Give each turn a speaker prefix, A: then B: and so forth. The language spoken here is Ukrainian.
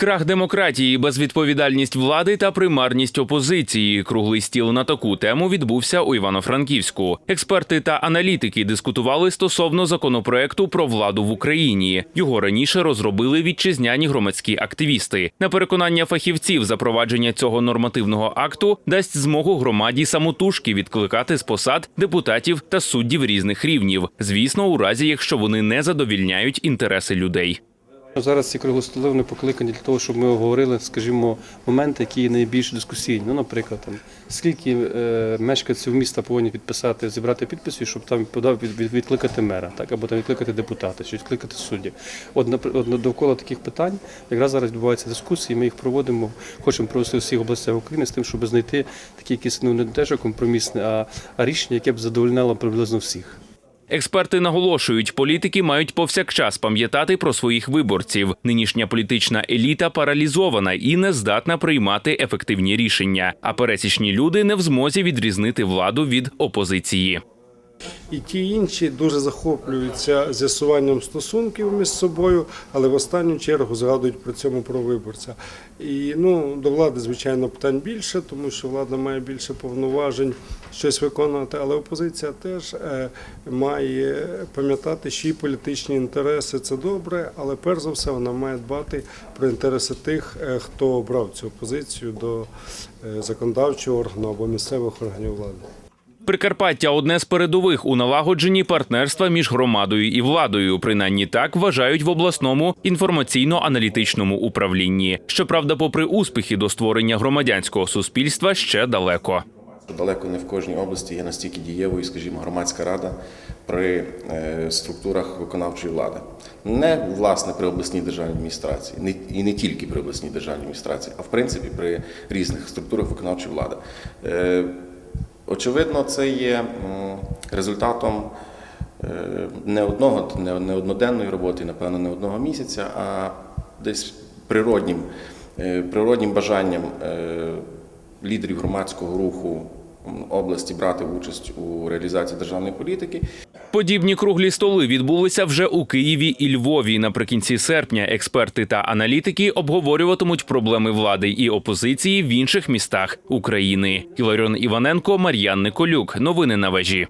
A: Крах демократії, безвідповідальність влади та примарність опозиції. Круглий стіл на таку тему відбувся у Івано-Франківську. Експерти та аналітики дискутували стосовно законопроекту про владу в Україні. Його раніше розробили вітчизняні громадські активісти. На переконання фахівців, запровадження цього нормативного акту дасть змогу громаді самотужки відкликати з посад депутатів та суддів різних рівнів. Звісно, у разі якщо вони не задовільняють інтереси людей.
B: Зараз ці круглостоли вони покликані для того, щоб ми обговорили, скажімо, моменти, які найбільш дискусійні. Ну, наприклад, там скільки е, мешканців міста повинні підписати, зібрати підписів, щоб там подав від, від- відкликати мера, так або там відкликати депутата, чи відкликати суддів. От, от довкола таких питань якраз зараз відбуваються дискусії. Ми їх проводимо, хочемо провести у всіх областях України з тим, щоб знайти такі якісь ну не те, що компромісне, а, а рішення, яке б задовольняло приблизно всіх.
A: Експерти наголошують, політики мають повсякчас пам'ятати про своїх виборців. Нинішня політична еліта паралізована і не здатна приймати ефективні рішення. А пересічні люди не в змозі відрізнити владу від опозиції.
C: І ті інші дуже захоплюються з'ясуванням стосунків між собою, але в останню чергу згадують при цьому про виборця. І ну, до влади, звичайно, питань більше, тому що влада має більше повноважень щось виконувати, але опозиція теж е, має пам'ятати, що її політичні інтереси це добре, але перш за все вона має дбати про інтереси тих, е, хто обрав цю опозицію до е, законодавчого органу або місцевих органів влади.
A: Прикарпаття одне з передових у налагодженні партнерства між громадою і владою. Принаймні так вважають в обласному інформаційно-аналітичному управлінні. Щоправда, попри успіхи до створення громадянського суспільства, ще далеко.
D: Далеко не в кожній області є настільки дієвою, скажімо, громадська рада при е, структурах виконавчої влади. Не власне при обласній державній адміністрації, і не тільки при обласній державній адміністрації, а в принципі при різних структурах виконавчої влади. Очевидно, це є результатом е, не одного, не одноденної роботи, напевно, не одного місяця, а десь природнім, е, природнім бажанням е, лідерів громадського руху області брати участь у реалізації державної політики.
A: Подібні круглі столи відбулися вже у Києві і Львові. Наприкінці серпня експерти та аналітики обговорюватимуть проблеми влади і опозиції в інших містах України. Іларіон Іваненко, Мар'ян Николюк. Новини на вежі.